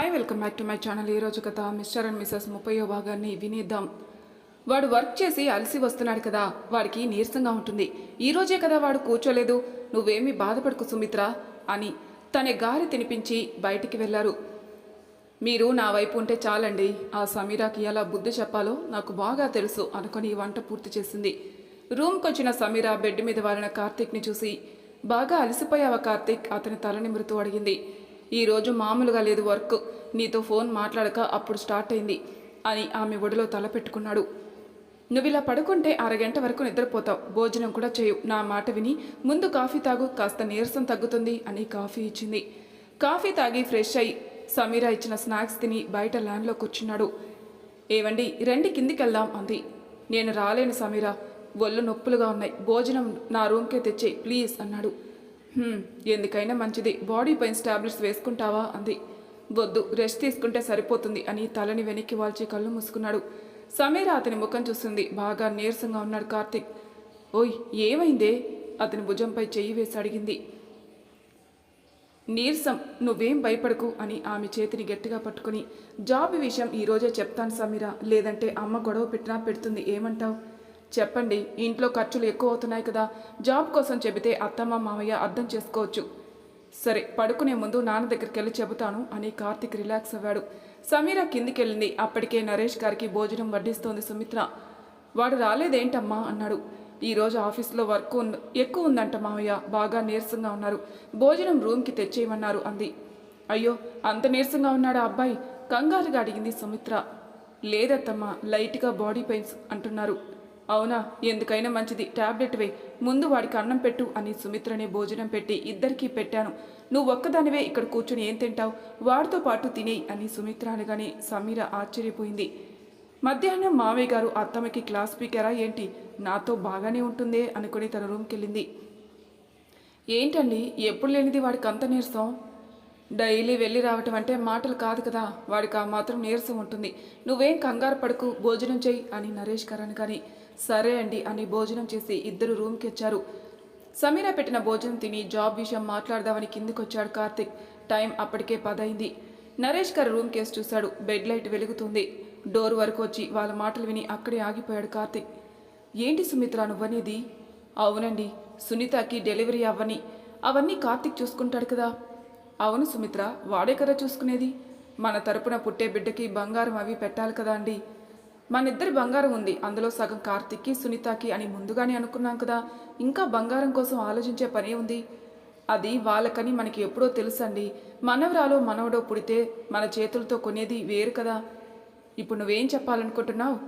Hi welcome back to my channel. ఈరోజు కథ mister and missus ముప్పయో భాగాన్ని వినిద్దాం. వాడు వర్క్ చేసి అలసి వస్తున్నాడు కదా వాడికి నీరసంగా ఉంటుంది. ఈరోజే కదా వాడు కూర్చోలేదు. నువ్వేమీ బాధపడకు సుమిత్ర అని తన గారి తినిపించి బయటికి వెళ్ళారు. మీరు నా వైపు ఉంటే చాలండి. ఆ సమీరాకి ఎలా బుద్ధి చెప్పాలో నాకు బాగా తెలుసు అనుకొని వంట పూర్తి చేసింది. రూమ్కి వచ్చిన సమీర బెడ్ మీద వాలిన కార్తీక్ని చూసి బాగా అలసిపోయావా కార్తీక్? అతని తల నిమురుతూ అడిగింది. ఈరోజు మామూలుగా లేదు వర్క్. నీతో ఫోన్ మాట్లాడక అప్పుడు స్టార్ట్ అయింది అని ఆమె ఒడిలో తల పెట్టుకున్నాడు. నువ్వు ఇలా పడుకుంటే అరగంట వరకు నిద్రపోతావు. భోజనం కూడా చేయు. నా మాట విని ముందు కాఫీ తాగు. కాస్త నీరసం తగ్గుతుంది అని కాఫీ ఇచ్చింది. కాఫీ తాగి ఫ్రెష్ అయి సమీరా ఇచ్చిన స్నాక్స్ తిని బయట ల్యాండ్లో కూర్చున్నాడు. ఏవండి రండి కిందికి వెళ్దాం అంది. నేను రాలేను సమీరా. ఒళ్ళు నొప్పులుగా ఉన్నాయి. భోజనం నా రూమ్కే తెచ్చేయి ప్లీజ్ అన్నాడు. ఎందుకైనా మంచిది. బాడీ పెయిన్స్ టాబ్లెట్స్ వేసుకుంటావా? అంది. వద్దు రెస్ట్ తీసుకుంటే సరిపోతుంది అని తలని వెనక్కి వాల్చి కళ్ళు మూసుకున్నాడు. సమీర అతని ముఖం చూస్తుంది బాగా నీరసంగా ఉన్నాడు కార్తిక్. ఓయ్ ఏమైందే? అతని భుజంపై చెయ్యి వేసి అడిగింది. నీరసం నువ్వేం భయపడకు అని ఆమె చేతిని గట్టిగా పట్టుకుని జాబ్ విషయం ఈరోజే చెప్తాను సమీర. లేదంటే అమ్మ గొడవ పెట్టినా పెడుతుంది. ఏమంటావు? చెప్పండి ఇంట్లో ఖర్చులు ఎక్కువ అవుతున్నాయి కదా జాబ్ కోసం చెబితే అత్తమ్మ మామయ్య అర్థం చేసుకోవచ్చు. సరే పడుకునే ముందు నాన్న దగ్గరికి వెళ్ళి చెబుతాను అని కార్తిక్ రిలాక్స్ అవ్వాడు. సమీర కిందికెళ్ళింది. అప్పటికే నరేష్ గారికి భోజనం వడ్డిస్తోంది సుమిత్ర. వాడు రాలేదేంటమ్మా? అన్నాడు. ఈరోజు ఆఫీస్లో వర్క్ ఉంది ఎక్కువ ఉందంట మామయ్య. బాగా నీరసంగా ఉన్నారు. భోజనం రూమ్కి తెచ్చేయమన్నారు అంది. అయ్యో అంత నీరసంగా ఉన్నాడా అబ్బాయి? కంగారుగా అడిగింది సుమిత్ర. లేదత్తమ్మ లైట్గా బాడీ పెయిన్స్ అంటున్నారు. అవునా? ఎందుకైనా మంచిది. టాబ్లెట్ వే ముందు వాడికి అన్నం పెట్టు అని సుమిత్రనే భోజనం పెట్టి ఇద్దరికీ పెట్టాను. నువ్వు ఒక్కదానివే ఇక్కడ కూర్చుని ఏం తింటావు? వాడితో పాటు తినేయి అని సుమిత్ర అనగానే సమీర ఆశ్చర్యపోయింది. మధ్యాహ్నం మావయ్య గారు అత్తమ్మకి క్లాస్ పీకారా ఏంటి? నాతో బాగానే ఉంటుందే అనుకుని తన రూమ్కి వెళ్ళింది ఏంటండి? ఎప్పుడు లేనిది వాడికి అంత నీరసం? డైలీ వెళ్ళి రావటం అంటే మాటలు కాదు కదా. వాడికి ఆ మాత్రం నీరసం ఉంటుంది. నువ్వేం కంగారు పడుకు. భోజనం చెయ్యి అని నరేష్ గారు కానీ సరే అండి అని భోజనం చేసి ఇద్దరు రూమ్కి వచ్చారు. సమీర పెట్టిన భోజనం తిని జాబ్ విషయం మాట్లాడదామని కిందికొచ్చాడు కార్తిక్. టైం అప్పటికే పదైంది. నరేష్ గారు రూమ్ కేసు చూశాడు. బెడ్ లైట్ వెలుగుతుంది. డోర్ వరకు వచ్చి వాళ్ళ మాటలు విని అక్కడే ఆగిపోయాడు కార్తిక్. ఏంటి సుమిత్ర నువ్వనేది? అవునండి. సునీతకి డెలివరీ అవ్వని. అవన్నీ కార్తిక్ చూసుకుంటాడు కదా. అవును సుమిత్ర. వాడే కదా చూసుకునేది. మన తరపున పుట్టే బిడ్డకి బంగారం అవి పెట్టాలి కదా అండి. మన ఇద్దరి బంగారం ఉంది. అందులో సగం కార్తిక్కి సునీతకి అని ముందుగానే అనుకున్నాం కదా. ఇంకా బంగారం కోసం ఆలోచించే పనే ఉంది. అది వాళ్ళకని మనకి ఎప్పుడో తెలుసండి. మనవరాలో మనవడో పుడితే మన చేతులతో కొనేది వేరు కదా. ఇప్పుడు నువ్వేం చెప్పాలనుకుంటున్నావు?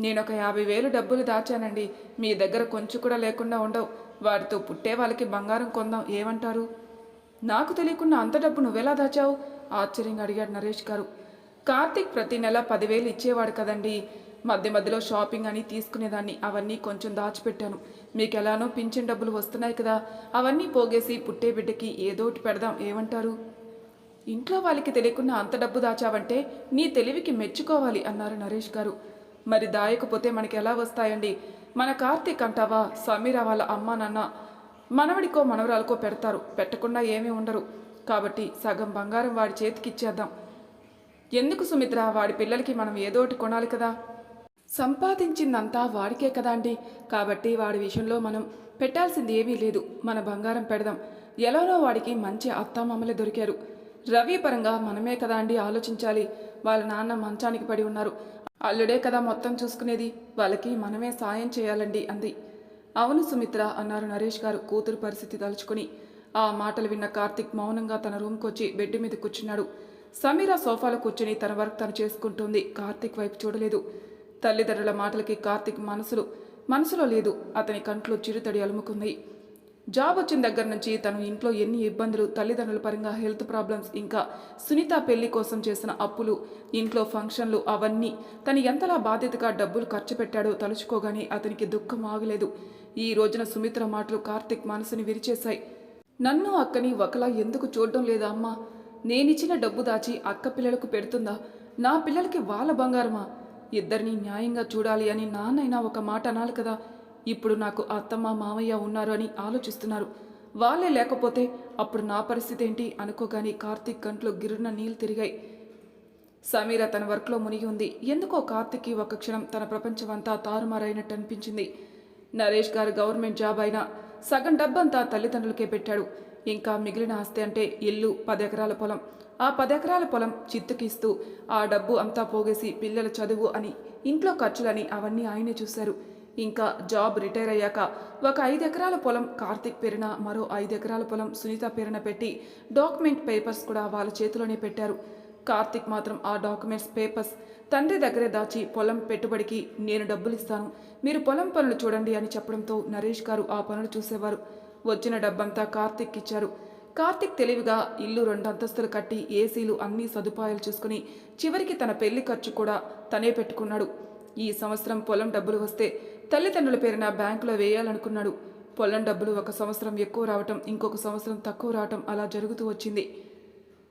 నేను ఒక యాభై వేలు డబ్బులు దాచానండి. మీ దగ్గర కొంచెం కూడా లేకుండా ఉండవు. వారితో పుట్టే వాళ్ళకి బంగారం కొందాం. ఏమంటారు? నాకు తెలియకుండా అంత డబ్బు నువ్వెలా దాచావు? ఆశ్చర్యంగా అడిగాడు నరేష్ గారు. కార్తిక్ ప్రతి నెల పదివేలు ఇచ్చేవాడు కదండి. మధ్య మధ్యలో షాపింగ్ అని తీసుకునేదాన్ని అవన్నీ కొంచెం దాచిపెట్టాను. మీకు ఎలానో పింఛన్ డబ్బులు వస్తున్నాయి కదా అవన్నీ పోగేసి పుట్టే బిడ్డకి ఏదోటి పెడదాం ఏమంటారు? ఇంట్లో వాళ్ళకి తెలియకుండా అంత డబ్బు దాచావంటే నీ తెలివికి మెచ్చుకోవాలి అన్నారు నరేష్ గారు. మరి దాయకపోతే మనకి ఎలా వస్తాయండి? మన కార్తీక్ అంటావా సమీర వాళ్ళ అమ్మ నాన్న మనవడికో మనవరాలకో పెడతారు పెట్టకుండా ఏమీ ఉండరు. కాబట్టి సగం బంగారం వాడి చేతికి ఇచ్చేద్దాం ఎందుకు సుమిత్ర వాడి పిల్లలకి మనం ఏదోటి కొనాలి కదా? సంపాదించిందంతా వాడికే కదా అండి. కాబట్టి వాడి విషయంలో మనం పెట్టాల్సింది ఏమీ లేదు. మన బంగారం పెడదాం. ఎలానో వాడికి మంచి అత్తామామలే దొరికారు. రవి పరంగా మనమే కదా అండి ఆలోచించాలి. వాళ్ళ నాన్న మంచానికి పడి ఉన్నారు. అల్లుడే కదా మొత్తం చూసుకునేది. వాళ్ళకి మనమే సాయం చేయాలండి అంది. అవును సుమిత్ర అన్నారు నరేష్ గారు కూతురు పరిస్థితి తలుచుకుని. ఆ మాటలు విన్న కార్తిక్ మౌనంగా తన రూమ్కి వచ్చి బెడ్ మీద కూర్చున్నాడు. సమీర సోఫాలో కూర్చుని తన వర్క్ తను చేసుకుంటుంది. కార్తిక్ వైపు చూడలేదు. తల్లిదండ్రుల మాటలకి కార్తిక్ మనసులు మనసులో లేదు. అతని కంట్లో చిరుతడి అలుముకుంది. జాబ్ వచ్చిన దగ్గర నుంచి తను ఇంట్లో ఎన్ని ఇబ్బందులు తల్లిదండ్రుల పరంగా హెల్త్ ప్రాబ్లమ్స్ ఇంకా సునీత పెళ్ళి కోసం చేసిన అప్పులు ఇంట్లో ఫంక్షన్లు అవన్నీ తను ఎంతలా బాధ్యతగా డబ్బులు ఖర్చు పెట్టాడో తలుచుకోగానే అతనికి దుఃఖం ఆగలేదు. ఈ రోజున సుమిత్ర మాటలు కార్తిక్ మనసుని విరిచేశాయి. నన్ను అక్కని ఒకలా ఎందుకు చూడడం లేదా అమ్మా నేనిచ్చిన డబ్బు దాచి అక్క పిల్లలకు పెడుతుందా? నా పిల్లలకి వాళ్ళ బంగారమా? ఇద్దరిని న్యాయంగా చూడాలి అని నాన్నైనా ఒక మాట అనాలి కదా. ఇప్పుడు నాకు అత్తమ్మ మామయ్య ఉన్నారు అని ఆలోచిస్తున్నారు. వాళ్ళే లేకపోతే అప్పుడు నా పరిస్థితి ఏంటి అనుకోగాని కార్తీక్ కంట్లో గిరున నీళ్ళు తిరిగాయి. సమీర తన వర్క్లో మునిగి ఉంది. ఎందుకో కార్తిక్కి ఒక క్షణం తన ప్రపంచమంతా తారుమారైనట్టు అనిపించింది నరేష్ గారు గవర్నమెంట్ జాబ్ అయినా సగం డబ్బంతా తల్లిదండ్రులకే పెట్టాడు. ఇంకా మిగిలిన ఆస్తి అంటే ఇల్లు పదెకరాల పొలం. ఆ పదెకరాల పొలం చిత్తుకిస్తూ ఆ డబ్బు అంతా పోగేసి పిల్లల చదువు అని ఇంట్లో ఖర్చులని అవన్నీ ఆయనే చూశారు. ఇంకా జాబ్ రిటైర్ అయ్యాక ఒక ఐదు ఎకరాల పొలం కార్తిక్ పేరున మరో ఐదు ఎకరాల పొలం సునీత పేరున పెట్టి డాక్యుమెంట్ పేపర్స్ కూడా వాళ్ళ చేతిలోనే పెట్టారు. కార్తిక్ మాత్రం ఆ డాక్యుమెంట్స్ పేపర్స్ తండ్రి దగ్గరే దాచి పొలం పెట్టుబడికి నేను డబ్బులు ఇస్తాను మీరు పొలం పనులు చూడండి అని చెప్పడంతో నరేష్ గారు ఆ పనులు చూసేవారు. వచ్చిన డబ్బంతా కార్తిక్ ఇచ్చారు కార్తిక్ తెలివిగా ఇల్లు రెండు అంతస్తులు కట్టి ఏసీలు అన్ని సదుపాయాలు చూసుకుని చివరికి తన పెళ్ళి ఖర్చు కూడా తనే పెట్టుకున్నాడు. ఈ సంవత్సరం పొలం డబ్బులు వస్తే తల్లిదండ్రుల పేరున బ్యాంకులో వేయాలనుకున్నాడు. పొలం డబ్బులు ఒక సంవత్సరం ఎక్కువ రావటం ఇంకొక సంవత్సరం తక్కువ రావటం అలా జరుగుతూ వచ్చింది.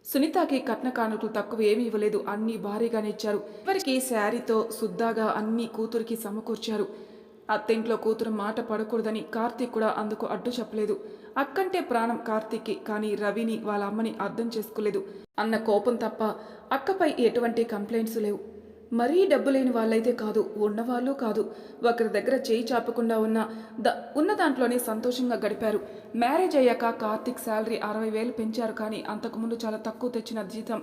సునీతకి కట్న కానుకలు తక్కువ ఏమీ ఇవ్వలేదు. అన్నీ భారీగానే ఇచ్చారు. చివరికి శారీతో శుద్ధాగా అన్ని కూతురికి సమకూర్చారు. అత్తింట్లో కూతురు మాట పడకూడదని కార్తీక్ కూడా అందుకు అడ్డు చెప్పలేదు. అక్కంటే ప్రాణం కార్తీక్కి కానీ రవిని వాళ్ళ అమ్మని అర్థం చేసుకోలేదు. అన్న కోపం తప్ప అక్కపై ఎటువంటి కంప్లైంట్స్ లేవు. మరీ డబ్బు లేని వాళ్ళైతే కాదు ఉన్నవాళ్ళు కాదు. ఒకరి దగ్గర చేయి చాపకుండా ఉన్న ద ఉన్న దాంట్లోనే సంతోషంగా గడిపారు. మ్యారేజ్ అయ్యాక కార్తిక్ శాలరీ అరవై వేలు పెంచారు కానీ అంతకుముందు చాలా తక్కువ తెచ్చిన జీతం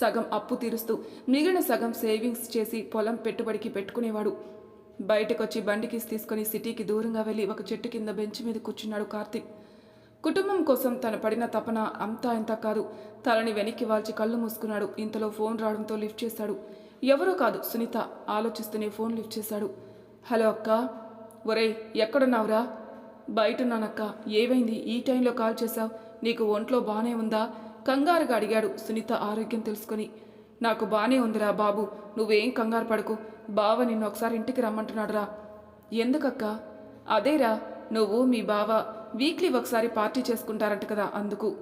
సగం అప్పు తీరుస్తూ మిగిలిన సగం సేవింగ్స్ చేసి పొలం పెట్టుబడికి పెట్టుకునేవాడు. బయటకొచ్చి బండికి తీసుకొని సిటీకి దూరంగా వెళ్ళి ఒక చెట్టు కింద బెంచ్ మీద కూర్చున్నాడు కార్తిక్. కుటుంబం కోసం తన పడిన తపన అంతా ఇంత కాదు. తలని వెనక్కి వాల్చి కళ్ళు మూసుకున్నాడు. ఇంతలో ఫోన్ రావడంతో లిఫ్ట్ చేశాడు. ఎవరో కాదు సునీత ఆలోచిస్తూనే ఫోన్ లిఫ్ట్ చేశాడు. హలో అక్క. ఒరేయ్ ఎక్కడున్నావురా? బయటున్నానక్క. ఏవైంది? ఈ టైంలో కాల్ చేశావు? నీకు ఒంట్లో బాగానే ఉందా? కంగారుగా అడిగాడు సునీత ఆరోగ్యం తెలుసుకొని. నాకు బాగానే ఉందిరా బాబు. నువ్వేం కంగారు పడకు. బావ నిన్ను ఒకసారి ఇంటికి రమ్మంటున్నాడురా. ఎందుకక్క? అదేరా నువ్వు మీ బావ వీక్లీ ఒకసారి పార్టీ చేసుకుంటారంట కదా అందుకు.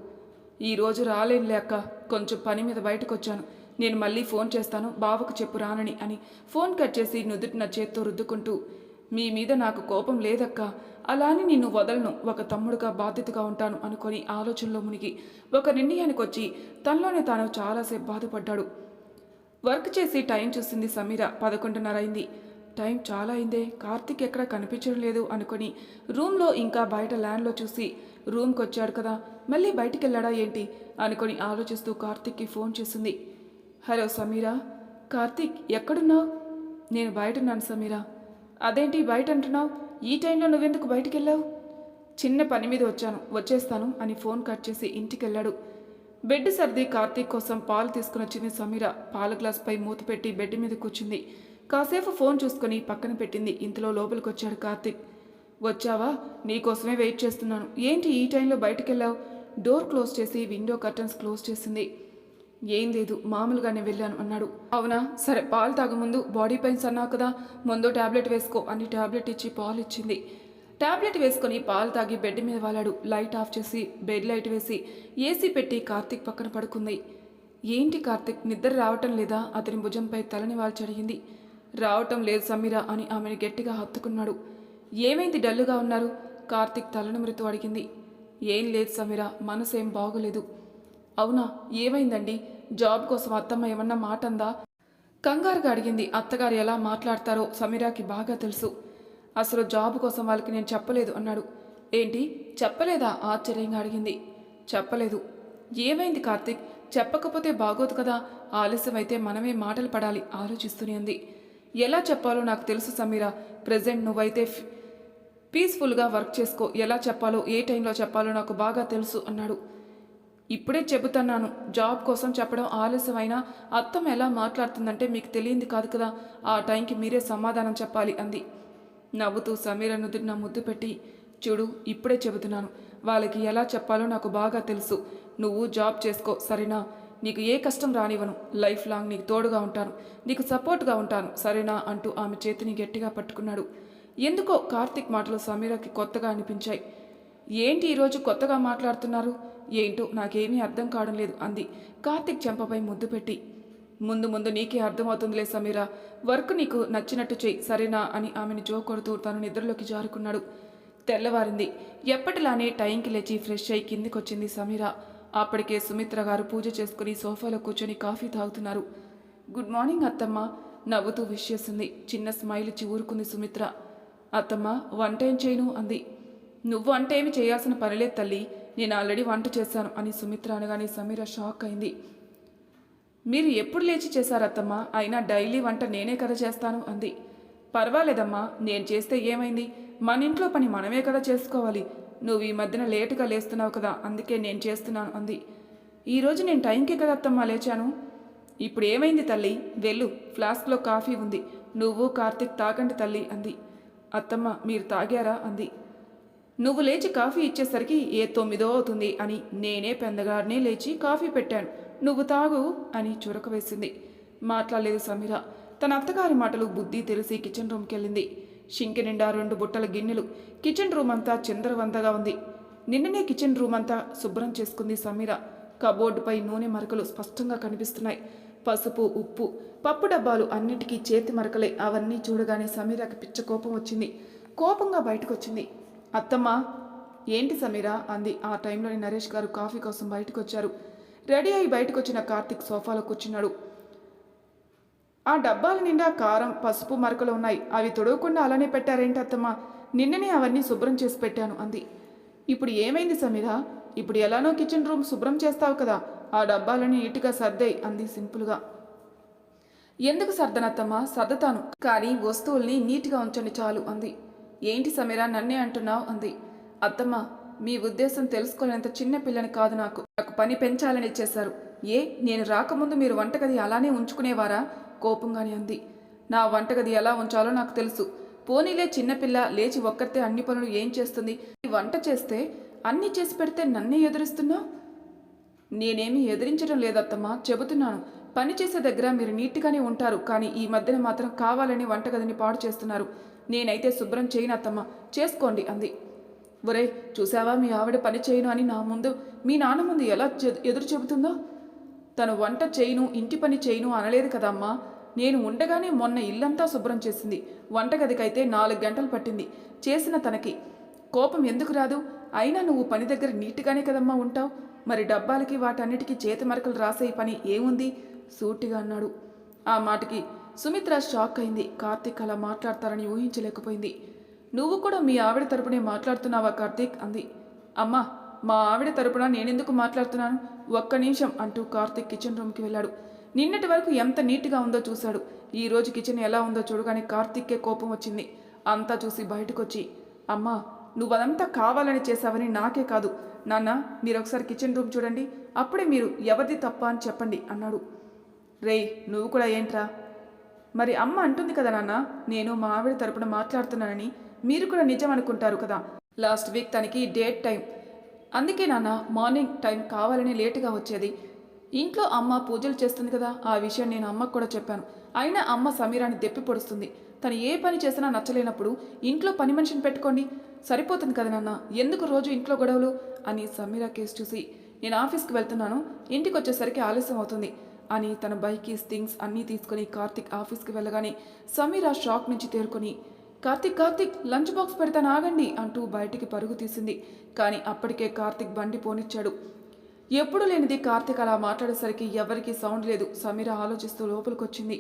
ఈరోజు రాలేనులే అక్క కొంచెం పని మీద బయటకు వచ్చాను నేను మళ్ళీ ఫోన్ చేస్తాను బావకు చెప్పు రానని అని ఫోన్ కట్ చేసి నుదుటిన చేత్తో రుద్దుకుంటూ మీ మీద నాకు కోపం లేదక్క అలా అని నిన్ను వదలను ఒక తమ్ముడుగా బాధ్యతగా ఉంటాను అనుకొని ఆలోచనలో మునిగి ఒక నిర్ణయానికి వచ్చి తనలోనే తాను చాలాసేపు బాధపడ్డాడు. వర్క్ చేసి టైం చూసింది సమీర. పదకొండున్నర అయింది. టైం చాలా అయిందే. కార్తిక్ ఎక్కడ కనిపించడం లేదు అనుకొని రూమ్లో ఇంకా బయట ల్యాండ్లో చూసి రూమ్కి వచ్చాడు కదా మళ్ళీ బయటికి వెళ్ళాడా ఏంటి? అనుకొని ఆలోచిస్తూ కార్తిక్కి ఫోన్ చేసింది. హలో సమీరా. కార్తిక్ ఎక్కడున్నావు? నేను బయటన్నాను సమీరా. అదేంటి బయట అంటున్నావు? ఈ టైంలో నువ్వెందుకు బయటికి వెళ్ళావు చిన్న పని మీద వచ్చాను. వచ్చేస్తాను అని ఫోన్ కట్ చేసి ఇంటికి వెళ్ళాడు బెడ్ సర్ది కార్తీక్ కోసం పాలు తీసుకుని వచ్చింది సమీర పాల గ్లాస్పై మూత పెట్టి బెడ్ మీద కూర్చుంది. కాసేపు ఫోన్ చూసుకొని పక్కన పెట్టింది. ఇంతలో లోపలికి వచ్చాడు కార్తీక్. వచ్చావా? నీకోసమే వెయిట్ చేస్తున్నాను. ఏంటి ఈ టైంలో బయటికి వెళ్ళావు డోర్ క్లోజ్ చేసి విండో కర్టన్స్ క్లోజ్ చేసింది. ఏం లేదు మామూలుగానే వెళ్ళాను అన్నాడు. అవునా? సరే పాలు తాగముందు బాడీ పెయిన్స్ అన్నావు కదా ముందు టాబ్లెట్ వేసుకో అని టాబ్లెట్ ఇచ్చి పాలు ఇచ్చింది టాబ్లెట్ వేసుకొని పాలు తాగి బెడ్ మీద వాలాడు. లైట్ ఆఫ్ చేసి బెడ్ లైట్ వేసి ఏసీ పెట్టి కార్తీక్ పక్కన పడుకుంది. ఏంటి కార్తీక్ నిద్ర రావటం లేదా? అతని భుజంపై తలని వాల్చడిగింది రావటం లేదు సమీర అని ఆమెను గట్టిగా హత్తుకున్నాడు. ఏమైంది డల్లుగా ఉన్నారు? కార్తీక్ తలను మృతు అడిగింది. ఏం లేదు సమీర మనసేం బాగోలేదు. అవునా ఏమైందండి? జాబ్ కోసం అత్తమ్మ ఏమన్నా మాట అందా కంగారుగా అడిగింది. అత్తగారు ఎలా మాట్లాడతారో సమీరాకి బాగా తెలుసు. అసలు జాబ్ కోసం వాళ్ళకి నేను చెప్పలేదు అన్నాడు. ఏంటి? చెప్పలేదా? ఆశ్చర్యంగా అడిగింది. చెప్పలేదు. ఏమైంది కార్తిక్? చెప్పకపోతే బాగోదు కదా? ఆలస్యం అయితే మనమే మాటలు పడాలి ఆలోచిస్తూనే ఉంది ఎలా చెప్పాలో నాకు తెలుసు సమీరా. ప్రజెంట్ నువ్వైతే పీస్ఫుల్గా వర్క్ చేసుకో. ఎలా చెప్పాలో ఏ టైంలో చెప్పాలో నాకు బాగా తెలుసు అన్నాడు. ఇప్పుడే చెబుతున్నాను. జాబ్ కోసం చెప్పడం ఆలస్యమైనా అత్తం ఎలా మాట్లాడుతుందంటే మీకు తెలియంది కాదు కదా? ఆ టైంకి మీరే సమాధానం చెప్పాలి అంది. నవ్వుతూ సమీర నుదుటిన ముద్దు పెట్టి చూడు ఇప్పుడే చెబుతున్నాను. వాళ్ళకి ఎలా చెప్పాలో నాకు బాగా తెలుసు. నువ్వు జాబ్ చేసుకో సరేనా? నీకు ఏ కష్టం రానివ్వను. లైఫ్ లాంగ్ నీకు తోడుగా ఉంటాను. నీకు సపోర్ట్గా ఉంటాను సరేనా? అంటూ ఆమె చేతిని గట్టిగా పట్టుకున్నాడు. ఎందుకో కార్తిక్ మాటలు సమీరకి కొత్తగా అనిపించాయి. ఏంటి ఈరోజు కొత్తగా మాట్లాడుతున్నారు? ఏంటో నాకేమీ అర్థం కావడం లేదు అంది. కార్తిక్ చెంపపై ముద్దు పెట్టి ముందు ముందు నీకే అర్థమవుతుందిలే సమీరా. వర్క్ నీకు నచ్చినట్టు చెయ్యి సరేనా? అని ఆమెను జో కొడుతూ తను నిద్రలోకి జారుకున్నాడు. తెల్లవారింది. ఎప్పటిలానే టైంకి లేచి ఫ్రెష్ అయి కిందికొచ్చింది సమీరా. అప్పటికే సుమిత్ర గారు పూజ చేసుకుని సోఫాలో కూర్చొని కాఫీ తాగుతున్నారు. గుడ్ మార్నింగ్ అత్తమ్మ నవ్వుతూ విష్ చేసింది. చిన్న స్మైల్ ఇచ్చి ఊరుకుంది సుమిత్ర. అత్తమ్మ వంట ఏం చేయను? అంది. నువ్వు వంట ఏమి చేయాల్సిన పనిలేదు తల్లి. నేను ఆల్రెడీ వంట చేశాను అని సుమిత్ర అనగానే సమీర షాక్ అయింది. మీరు ఎప్పుడు లేచి చేశారత్తమ్మా? అయినా డైలీ వంట నేనే కదా చేస్తాను అంది. పర్వాలేదమ్మా నేను చేస్తే ఏమైంది? మన ఇంట్లో పని మనమే కదా చేసుకోవాలి. నువ్వు ఈ మధ్యన లేటుగా లేస్తున్నావు కదా అందుకే నేను చేస్తున్నాను అంది. ఈరోజు నేను టైంకి కదా అత్తమ్మా లేచాను? ఇప్పుడు ఏమైంది తల్లి? వెళ్ళు ఫ్లాస్క్లో కాఫీ ఉంది. నువ్వు కార్తిక్ తాగండి తల్లి అంది. అత్తమ్మ మీరు తాగారా? అంది. నువ్వు లేచి కాఫీ ఇచ్చేసరికి ఏ తొమ్మిదో అవుతుంది అని నేనే పెందగాడినే లేచి కాఫీ పెట్టాను. నువ్వు తాగు అని చురక వేసింది. మాట్లాడలేదు సమీర. తన అత్తగారి మాటలు బుద్ధి తెలిసి కిచెన్ రూమ్కి వెళ్ళింది. షింకి నిండా రెండు బుట్టల గిన్నెలు. కిచెన్ రూమ్ అంతా చందరవందగా ఉంది. నిన్ననే కిచెన్ రూమ్ అంతా శుభ్రం చేసుకుంది సమీర. కబోర్డుపై నూనె మరకలు స్పష్టంగా కనిపిస్తున్నాయి. పసుపు ఉప్పు పప్పు డబ్బాలు అన్నిటికీ చేతి మరకలే. అవన్నీ చూడగానే సమీరకు పిచ్చ కోపం వచ్చింది. కోపంగా బయటకు వచ్చింది. అత్తమ్మ ఏంటి సమీర? అంది. ఆ టైంలోని నరేష్ గారు కాఫీ కోసం బయటకు వచ్చారు. రెడీ అయి బయటకు వచ్చిన కార్తిక్ సోఫాలో కూర్చున్నాడు ఆ డబ్బాల నిండా కారం పసుపు మరకలు ఉన్నాయి. అవి తొడవకుండా అలానే పెట్టారేంటి అత్తమ్మ నిన్ననే అవన్నీ శుభ్రం చేసి పెట్టాను అంది. ఇప్పుడు ఏమైంది సమీర? ఇప్పుడు ఎలానో కిచెన్ రూమ్ శుభ్రం చేస్తావు కదా ఆ డబ్బాలని నీట్గా సర్దాయి అంది సింపుల్గా. ఎందుకు సర్దనత్తమ్మ? సర్దతాను. కానీ వస్తువుల్ని నీట్గా ఉంచండి చాలు అంది. ఏంటి సమీర నన్నే అంటున్నావు? అంది. అత్తమ్మ మీ ఉద్దేశం తెలుసుకోలేంత చిన్న పిల్లని కాదు నాకు. నాకు పని పెంచాలని ఇచ్చేశారు. ఏ నేను రాకముందు మీరు వంటగది అలానే ఉంచుకునేవారా? కోపంగానే అంది. నా వంటగది ఎలా ఉంచాలో నాకు తెలుసు. పోనీలే చిన్నపిల్ల లేచి ఒక్కరితే అన్ని పనులు ఏం చేస్తుంది? ఈ వంట చేస్తే అన్నీ చేసి పెడితే నన్నే ఎదురిస్తున్నా? నేనేమి ఎదిరించడం లేదత్తమ్మా చెబుతున్నాను. పని చేసే దగ్గర మీరు నీట్గానే ఉంటారు కానీ ఈ మధ్యన మాత్రం కావాలని వంటగదిని పాడు చేస్తున్నారు. నేనైతే శుభ్రం చేయనత్తమ్మా చేసుకోండి అంది. ఒరే చూసావా మీ ఆవిడ పని చేయను అని నా ముందు మీ నాన్న ముందు ఎలా చె- ఎదురు చెబుతుందో? తను వంట చేయను ఇంటి పని చేయను అనలేదు కదమ్మా. నేను ఉండగానే మొన్న ఇల్లంతా శుభ్రం చేసింది. వంటగదికైతే నాలుగు గంటలు పట్టింది. చేసిన తనకి కోపం ఎందుకు రాదు? అయినా నువ్వు పని దగ్గర నీట్గానే కదమ్మా ఉంటావు. మరి డబ్బాలకి వాటన్నిటికీ చేతి మరకలు రాసే పని ఏముంది? సూటిగా అన్నాడు. ఆ మాటకి సుమిత్ర షాక్ అయింది. కార్తిక్ అలా మాట్లాడతారని ఊహించలేకపోయింది. నువ్వు కూడా మీ ఆవిడ తరపునే మాట్లాడుతున్నావా కార్తీక్? అంది. అమ్మా మా ఆవిడ తరపున నేనెందుకు మాట్లాడుతున్నాను? ఒక్క నిమిషం అంటూ కార్తీక్ కిచెన్ రూమ్కి వెళ్ళాడు. నిన్నటి వరకు ఎంత నీట్గా ఉందో చూశాడు. ఈరోజు కిచెన్ ఎలా ఉందో చూడగానే కార్తీక్కే కోపం వచ్చింది. అంతా చూసి బయటకొచ్చి అమ్మా నువ్వదంతా కావాలని చేశావని నాకే కాదు. నాన్న మీరు ఒకసారి కిచెన్ రూమ్ చూడండి. అప్పుడే మీరు ఎవరిది తప్ప అని చెప్పండి అన్నాడు. రేయ్ నువ్వు కూడా ఏంట్రా? మరి అమ్మ అంటుంది కదా నాన్న నేను మా ఆవిడ తరపున మాట్లాడుతున్నానని మీరు కూడా నిజం అనుకుంటారు కదా? లాస్ట్ వీక్ తనకి డేట్ టైం. అందుకే నాన్న మార్నింగ్ టైం కావాలని లేటుగా వచ్చేది. ఇంట్లో అమ్మ పూజలు చేస్తుంది కదా ఆ విషయం నేను అమ్మకు కూడా చెప్పాను. అయినా అమ్మ సమీరాన్ని దెప్పి పొడుస్తుంది. తను ఏ పని చేసినా నచ్చలేనప్పుడు ఇంట్లో పని మనిషిని పెట్టుకోండి. సరిపోతుంది కదా నాన్న? ఎందుకు రోజు ఇంట్లో గొడవలు? అని సమీరా కేసు చూసి నేను ఆఫీస్కి వెళ్తున్నాను ఇంటికి వచ్చేసరికి ఆలస్యం అవుతుంది అని తన బైకీస్ థింగ్స్ అన్నీ తీసుకుని కార్తిక్ ఆఫీస్కి వెళ్ళగానే సమీరా షాక్ నుంచి తేరుకొని కార్తిక్ కార్తిక్ లంచ్ బాక్స్ పెడతాను ఆగండి అంటూ బయటికి పరుగు తీసింది. కానీ అప్పటికే కార్తిక్ బండి పోనిచ్చాడు. ఎప్పుడు లేనిది కార్తిక్ అలా మాట్లాడేసరికి ఎవరికీ సౌండ్ లేదు. సమీర ఆలోచిస్తూ లోపలికొచ్చింది.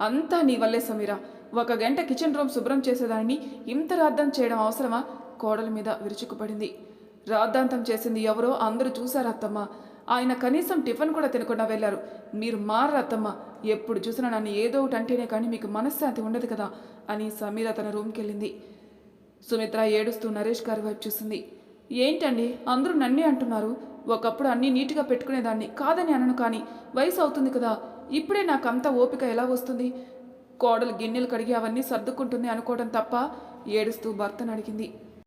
అంతా నీ వల్లే సమీర. ఒక గంట కిచెన్ రూమ్ శుభ్రం చేసేదాన్ని ఇంత రాద్దాం చేయడం అవసరమా? కోడల మీద విరుచుకుపడింది. రాద్ధాంతం చేసింది ఎవరో అందరూ చూశారు ఆయన కనీసం టిఫిన్ కూడా తినకుండా వెళ్ళారు. మీరు మారరు ఎప్పుడు చూసినా నన్ను ఏదో ఒకటి అంటేనే కానీ మీకు మనశ్శాంతి ఉండదు కదా అని సమీర తన రూమ్కి వెళ్ళింది సుమిత్ర ఏడుస్తూ నరేష్ గారి వైపు చూసింది. ఏంటండి? అందరూ నన్నే అంటున్నారు. ఒకప్పుడు అన్నీ నీట్గా పెట్టుకునేదాన్ని కాదని అనను కానీ వయసు అవుతుంది కదా. ఇప్పుడే నాకంతా ఓపిక ఎలా వస్తుంది? కోడలు గిన్నెలు కడిగి అవన్నీ సర్దుకుంటుంది అనుకోవడం తప్ప ఏడుస్తూ భర్తను అడిగింది.